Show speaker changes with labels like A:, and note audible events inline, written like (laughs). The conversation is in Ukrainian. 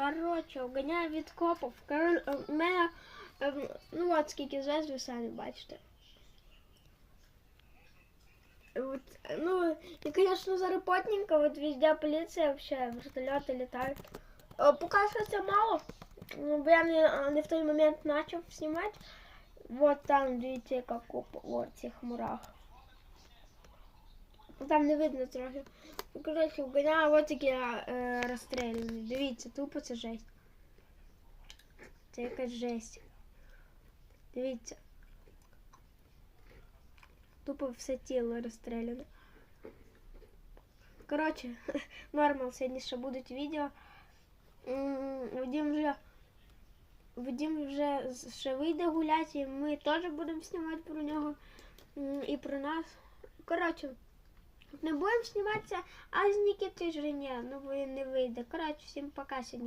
A: Коротше, уганяю від копів. Коротше, у мене, ем, ну от скільки звезд, ви самі бачите. Вот, ну, и, конечно, заработненько, вот везде полиция вообще, вертолеты летают. Э, Пока что это мало, ну, бо я не, не в той момент начал снимать. Вот там, видите, как у вот этих мурах. Там не видно трохи. Ну, коротше, вганяю от такі е, розстріляні. Дивіться, тупо це жесть. Це якась жесть. Дивіться. Тупо все тіло розстріляне. Коротше, (laughs) нормал, сьогодні ще будуть відео. Вадим вже Вадим вже ще вийде гуляти, і ми теж будемо знімати про нього і про нас. Коротше, не будемо сниматься, а Нікітою вже ну бо не вийде. Коротше, всім пока сьогодні.